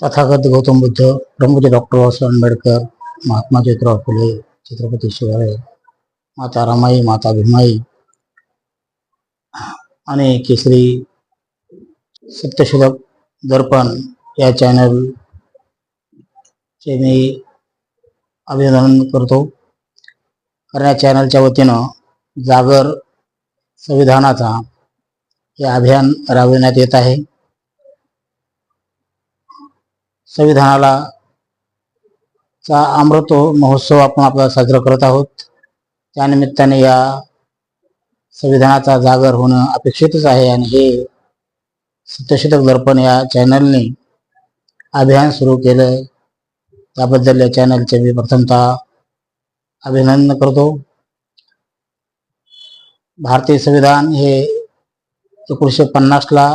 तथागत गौतम बुद्ध प्रमुख डॉक्टर बाबासाहेब आंबेडकर महात्मा ज्योतिराव फुले छत्रपती शिवाय माता रामाई माता भीमाई आणि केसरी सत्यशोधक दर्पण या चॅनल चे मी अभिनंदन करतो. कारण या चॅनलच्या वतीनं जागर संविधानाचा हे अभियान राबविण्यात येत आहे. संविधानाला चा अमृत महोत्सव आपण आपला साजरा करत आहोत. त्यानिमित्ताने या संविधानाचा जागर होणं अपेक्षितच आहे आणि हे सत्यशतक दर्पण या चॅनलने अभियान सुरू केलं त्याबद्दल या चॅनलचे मी प्रथमतः अभिनंदन करतो. भारतीय संविधान हे एकोणीसशे पन्नासला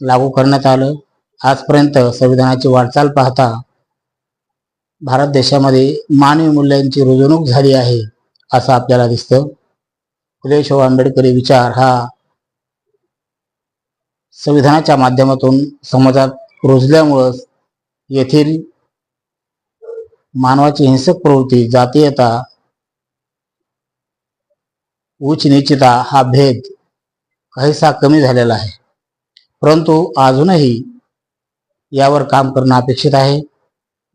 लागू करण्यात आलं. आजपर्यंत संविधानाची वाटचाल पाहता भारत देशामध्ये मानवी मूल्यांची रुजवणूक झाली आहे असं आपल्याला दिसतं. फुलेशाहू आंबेडकरी विचार हा संविधानाच्या माध्यमातून समाजात रुजल्यामुळं येथील मानवाची हिंसक प्रवृत्ती जातीयता उच्च निश्चिता हा भेद काहीसा कमी झालेला आहे. परंतु अजूनही यावर काम करणं अपेक्षित आहे.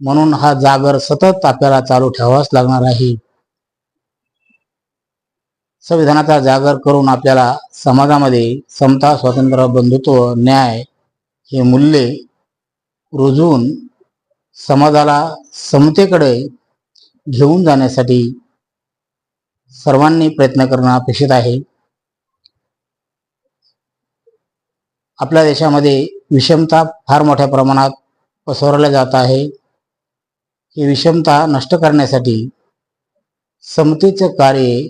म्हणून हा जागर सतत आपल्याला चालू ठेवावाच लागणार आहे. संविधानाचा जागर करून आपल्याला समाजामध्ये समता स्वातंत्र्य बंधुत्व न्याय हे मूल्ये रुजवून समाजाला समतेकडे घेऊन जाण्यासाठी सर्वांनी प्रयत्न करणं अपेक्षित आहे. आपल्या देशामध्ये विषमता फार मोठ्या प्रमाणात पसरवल्या जात आहे. ही विषमता नष्ट करण्यासाठी समतेचं कार्य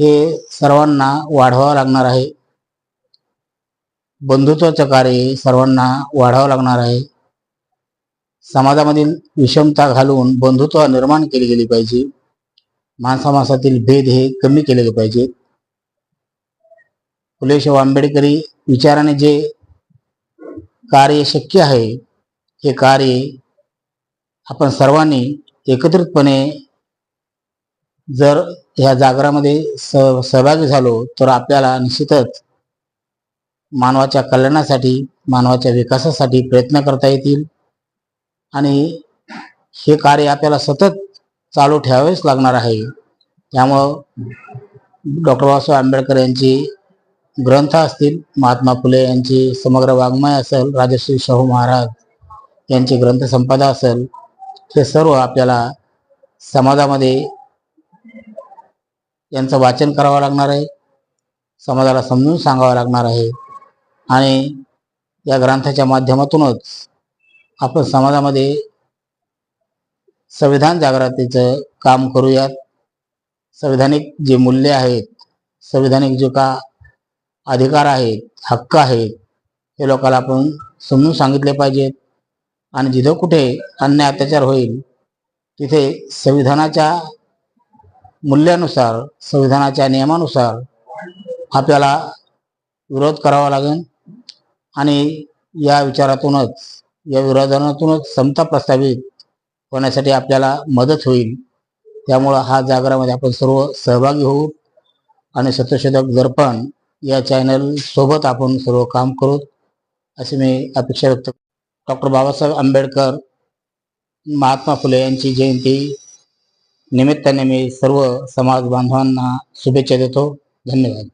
हे सर्वांना वाढवावं लागणार आहे. बंधुत्वाचं कार्य सर्वांना वाढावं लागणार आहे. समाजामधील विषमता घालून बंधुत्व निर्माण केली गेली पाहिजे. माणसामासातील भेद हे कमी केलेले पाहिजेत. फुलेशाहू आंबेडकरी विचाराने जे कार्य शक्य आहे हे कार्य आपण सर्वांनी एकत्रितपणे जर ह्या जागरामध्ये स सहभागी झालो तर आपल्याला निश्चितच मानवाच्या कल्याणासाठी मानवाच्या विकासासाठी प्रयत्न करता येतील. आणि हे कार्य आपल्याला सतत चालू ठेवावेच लागणार आहे. त्यामुळं डॉक्टर बाबासाहेब आंबेडकर यांची ग्रंथ असतील महात्मा फुले यांची समग्र वाङ्मय असेल राजश्री शाहू महाराज यांची ग्रंथसंपदा असेल हे सर्व आपल्याला समाजामध्ये यांचं वाचन करावं लागणार आहे समाजाला समजून सांगावं लागणार आहे आणि या ग्रंथाच्या माध्यमातूनच आपण समाजामध्ये संविधान जागृतीचं काम करूयात. संविधानिक जे मूल्य आहेत संविधानिक जे का अधिकार आहेत हक्क आहेत हे लोकांना आपण समजून सांगितले पाहिजेत. आणि जिथं कुठे अन्याय अत्याचार होईल तिथे संविधानाच्या मूल्यानुसार संविधानाच्या नियमानुसार आपल्याला विरोध करावा लागेल. आणि या विचारातूनच या विरोधातूनच समता प्रस्थापित होण्यासाठी आपल्याला मदत होईल. त्यामुळं हा जागरामध्ये आपण सर्व सहभागी होऊ. आणि सत्यशोधक दर्पण या चॅनल सोबत आपण सर्व काम करू. अशी मी अपेक्षा व्यक्त डॉक्टर बाबासाहेब आंबेडकर महात्मा फुले यांची जयंती निमित्ताने मी सर्व समाज बांधवांना शुभेच्छा देतो. धन्यवाद.